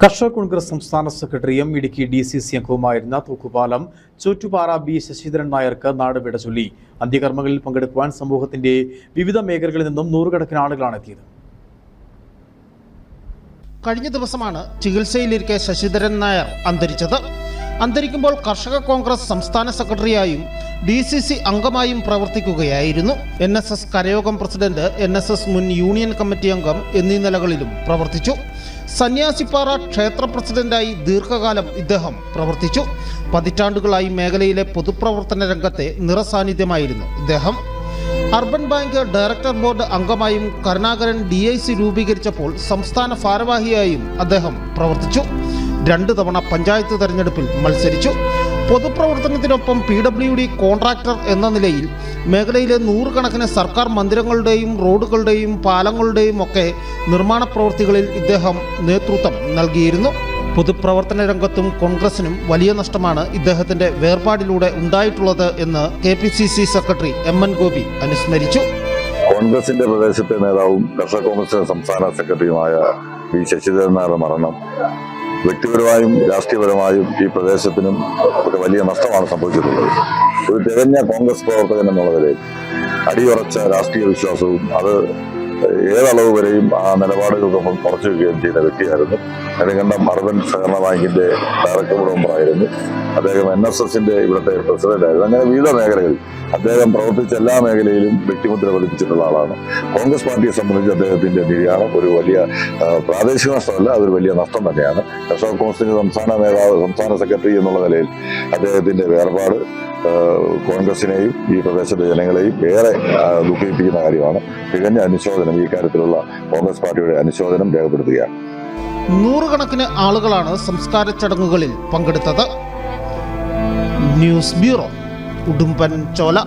കർഷക കോൺഗ്രസ് സംസ്ഥാന സെക്രട്ടറിയും ഇടുക്കി ഡി സി സി അംഗവുമായിരുന്ന തൂക്കുപാലം ചോറ്റുപാറ ബി ശശിധരൻ നായർക്ക് നാട് വിട ചൊല്ലി. അന്ത്യകർമ്മങ്ങളിൽ പങ്കെടുക്കുവാൻ സമൂഹത്തിന്റെ വിവിധ മേഖലകളിൽ നിന്നും നൂറുകണക്കിന് ആളുകളാണ് എത്തിയത്. കഴിഞ്ഞ ദിവസമാണ് ചികിത്സയിലിരിക്കെ ശശിധരൻ നായർ അന്തരിച്ചത്. അന്തരിക്കുമ്പോൾ കർഷക കോൺഗ്രസ് സംസ്ഥാന സെക്രട്ടറിയായും ഡി സി സി അംഗമായും പ്രവർത്തിക്കുകയായിരുന്നു. എൻ എസ് എസ് കരയോഗം പ്രസിഡന്റ് എൻ എസ് എസ് മുൻ യൂണിയൻ കമ്മിറ്റി അംഗം എന്നീ നിലകളിലും പ്രവർത്തിച്ചു. സന്യാസിപ്പാറ ക്ഷേത്ര പ്രസിഡന്റായി ദീർഘകാലം ഇദ്ദേഹം പ്രവർത്തിച്ചു. പതിറ്റാണ്ടുകളായി മേഖലയിലെ പൊതുപ്രവർത്തന രംഗത്തെ നിറസാന്നിധ്യമായിരുന്നു ഇദ്ദേഹം. അർബൻ ബാങ്ക് ഡയറക്ടർ ബോർഡ് അംഗമായും കരുണാകരൻ ഡി ഐ സി രൂപീകരിച്ചപ്പോൾ സംസ്ഥാന ഭാരവാഹിയായും അദ്ദേഹം പ്രവർത്തിച്ചു. രണ്ട് തവണ പഞ്ചായത്ത് തെരഞ്ഞെടുപ്പിൽ മത്സരിച്ചു. പൊതുപ്രവർത്തനത്തിനൊപ്പം പി ഡബ്ല്യു ഡി കോൺട്രാക്ടർ എന്ന നിലയിൽ മേഖലയിലെ നൂറുകണക്കിന് സർക്കാർ മന്ദിരങ്ങളുടെയും റോഡുകളുടെയും പാലങ്ങളുടെയും ഒക്കെ നിർമ്മാണ പ്രവൃത്തികളിൽ ഇദ്ദേഹം നേതൃത്വം നൽകിയിരുന്നു. പൊതുപ്രവർത്തന രംഗത്തും കോൺഗ്രസിനും വലിയ നഷ്ടമാണ് ഇദ്ദേഹത്തിന്റെ വേർപാടിലൂടെ ഉണ്ടായിട്ടുള്ളത് എന്ന് K P C C secretary M N Gopi അനുസ്മരിച്ചു. കോൺഗ്രസിന്റെ പ്രദേശത്തെ നേതാവും കർഷക കോൺഗ്രസിന്റെ സംസ്ഥാന സെക്രട്ടറിയുമായ വി ശശിധരൻ മരണം. വ്യക്തിപരമായും രാഷ്ട്രീയപരമായും ഈ പ്രദേശത്തിനും ഒക്കെ വലിയ നഷ്ടമാണ് സംഭവിച്ചിട്ടുള്ളത്. ഒരു തികഞ്ഞ കോൺഗ്രസ് പ്രവർത്തകൻ എന്നുള്ള അടിയുറച്ച രാഷ്ട്രീയ വിശ്വാസവും അത് ഏതളവ് വരെയും ആ നിലപാടുകൾക്കൊപ്പം ഉറച്ചു വയ്ക്കുകയും ചെയ്ത വ്യക്തിയായിരുന്നു. നെടുങ്കണ്ടം അർബൻ സഹകരണ ബാങ്കിന്റെ ഡയറക്ടർ മെമ്പറായിരുന്നു അദ്ദേഹം എൻ എസ് എസിന്റെ ഇവിടുത്തെ പ്രസിഡന്റ് ആയിരുന്നു. അങ്ങനെ വിവിധ മേഖലകളിൽ അദ്ദേഹം പ്രവർത്തിച്ച എല്ലാ മേഖലയിലും വ്യക്തിമുദ്ര പതിപ്പിച്ചിട്ടുള്ള ആളാണ്. കോൺഗ്രസ് പാർട്ടിയെ സംബന്ധിച്ച് അദ്ദേഹത്തിന്റെ നിര്യാണം ഒരു വലിയ പ്രാദേശിക നഷ്ടമല്ല അതൊരു വലിയ നഷ്ടം തന്നെയാണ്. കർഷക കോൺഗ്രസിന്റെ സംസ്ഥാന നേതാവ് സംസ്ഥാന സെക്രട്ടറി എന്നുള്ള നിലയിൽ അദ്ദേഹത്തിന്റെ വേർപാട് കോൺഗ്രസിനെയും ഈ പ്രദേശത്തെ ജനങ്ങളെയും ഏറെ ദുഃഖിപ്പിക്കുന്ന കാര്യമാണ്. തികഞ്ഞ അനുശോചനം ഈ കാര്യത്തിലുള്ള കോൺഗ്രസ് പാർട്ടിയുടെ അനുശോചനം രേഖപ്പെടുത്തുകയാണ്. നൂറുകണക്കിന് ആളുകളാണ് സംസ്കാര ചടങ്ങുകളിൽ പങ്കെടുത്തത്. News bureau Udumbanchola.